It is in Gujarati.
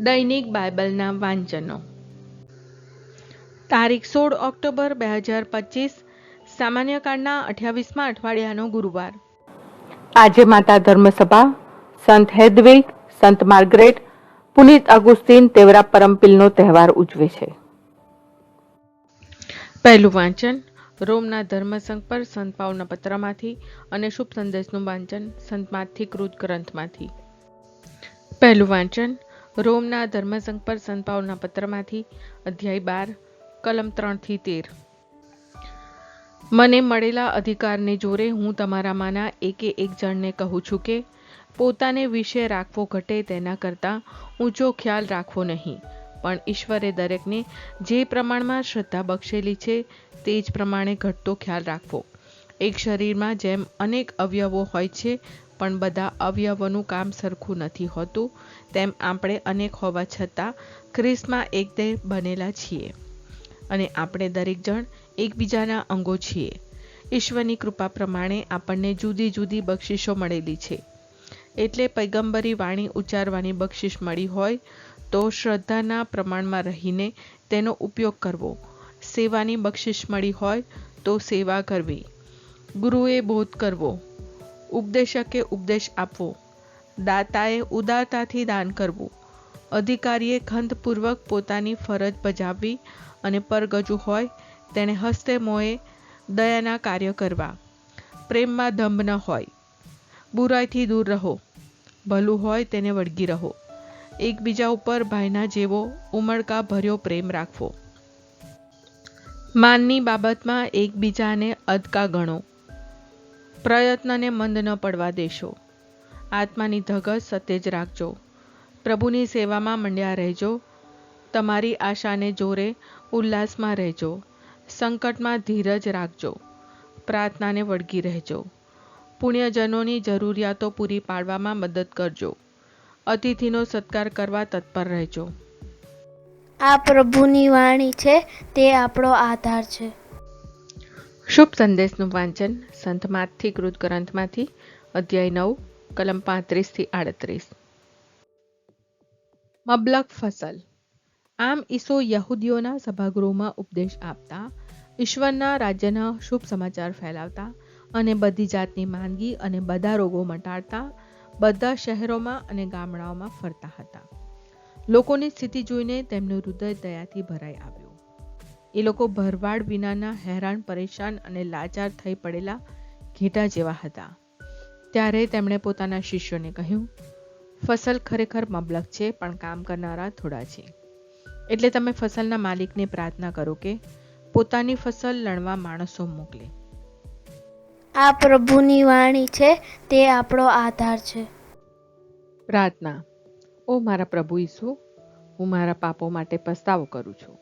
દૈનિક બાઇબલના વાંચનો. તારીખ સોળ ઓક્ટોબર બે હજાર પચીસ, સામાન્ય કાળના અઠ્યાવીસમાં અઠવાડિયાનો ગુરુવાર. આજે માતા ધર્મસભા, સંત હેદવિગ, સંત માર્ગરેટ, પુનિત અગુસ્તીન તેવરા પરમપિલનો તહેવાર ઉજવે છે. પહેલું વાંચન, રોમના ધર્મસંઘ પર સંત પાઉલના પત્રમાંથી અને શુભ સંદેશનું વાંચન સંત માથી કૃત ગ્રંથમાંથી પહેલું વાંચન રોમના ધર્મસંઘ પર સંતપાવના પત્રમાંથી અધ્યાય બાર, કલમ ત્રણથી તેર. મને મળેલા અધિકારને જોરે હું તમારામાંના એકે એક જણને કહું છું કે, પોતાને વિશે રાખવો ઘટે તેના કરતાં ઊંચો ખ્યાલ રાખવો નહીં, પણ ઈશ્વરે દરેકને જે પ્રમાણમાં શ્રદ્ધા બક્ષેલી છે તે જ પ્રમાણે ઘટતો ખ્યાલ રાખવો. એક શરીરમાં જેમ અનેક અવયવો હોય છે પણ બધા અવયવોનું કામ સરખું નથી હોતું, તેમ આપણે અનેક હોવા છતાં ખ્રિસ્તમાં એકદે બનેલા છીએ. અને આપણે દરેક જણ એકબીજાના અંગો છીએ. ઈશ્વરની કૃપા પ્રમાણે આપણને જુદી જુદી બક્ષિસો મળેલી છે. એટલે પૈગંબરી વાણી ઉચ્ચારવાની બક્ષિસ મળી હોય, તો શ્રદ્ધાના પ્રમાણમાં રહીને તેનો ઉપયોગ કરવો. સેવાની બક્ષિસ મળી હોય, તો સેવા કરવી. ગુરુએ બોધ કરવો. ઉપદેશકે ઉપદેશ આપવો. દાતાએ ઉદારતાથી દાન કરવું. અધિકારીએ ખંતપૂર્વક પોતાની ફરજ બજાવવી અને પરગજુ હોય તેણે હસ્તે મોએ દયાના કાર્ય કરવા. પ્રેમમાં ધંભ ન હોય. બુરાઈથી દૂર રહો. ભલું હોય તેને વળગી રહો. એકબીજા ઉપર ભાઈના જેવો ઉમળકા ભર્યો પ્રેમ રાખવો. માનની બાબતમાં એકબીજાને અદકા ગણો. પ્રયત્નને મંદ ન પડવા દેશો. આત્માની ધગસ સતેજ રાખજો. પ્રભુની સેવામાં મંડ્યા રહેજો. તમારી આશાને જોરે ઉલ્લાસમાં રહેજો. સંકટમાં ધીરજ રાખજો. પ્રાર્થનાને વળગી રહેજો. પુણ્યજનોની જરૂરિયાતો પૂરી પાડવામાં મદદ કરજો. અતિથિનો સત્કાર કરવા તત્પર રહેજો. આ પ્રભુની વાણી છે, તે આપણો આધાર છે. શુભ સંદેશનું વાંચન સંત માથી કૃત ગ્રંથમાંથી અધ્યાય નવ, કલમ પાંત્રીસથી આડત્રીસ. મબલક ફસલ. આમ ઈસો યહૂદીઓના સભાગૃહમાં ઉપદેશ આપતા, ઈશ્વરના રાજ્યના શુભ સમાચાર ફેલાવતા અને બધી જાતની માંદગી અને બધા રોગો મટાડતા બધા શહેરોમાં અને ગામડાઓમાં ફરતા હતા. લોકોની સ્થિતિ જોઈને તેમનું હૃદય દયાથી ભરાઈ આવ્યું એ લોકો ભરવાડ વિનાના હેરાન પરેશાન અને લાચાર થઈ પડેલા ઘેટા જેવા હતા. ત્યારે તેમણે પોતાના શિષ્યોને કહ્યું ફસલ ખરેખર મબલક છે પણ કામ કરનારા થોડા છે. એટલે તમે ફસલના માલિકને પ્રાર્થના કરો કે પોતાની ફસલ લણવા માણસો મોકલે. આ પ્રભુની વાણી છે તે આપણો આધાર છે. પ્રાર્થના. ઓ મારા પ્રભુ ઈસુ હું મારા પાપો માટે પસ્તાવો કરું છું.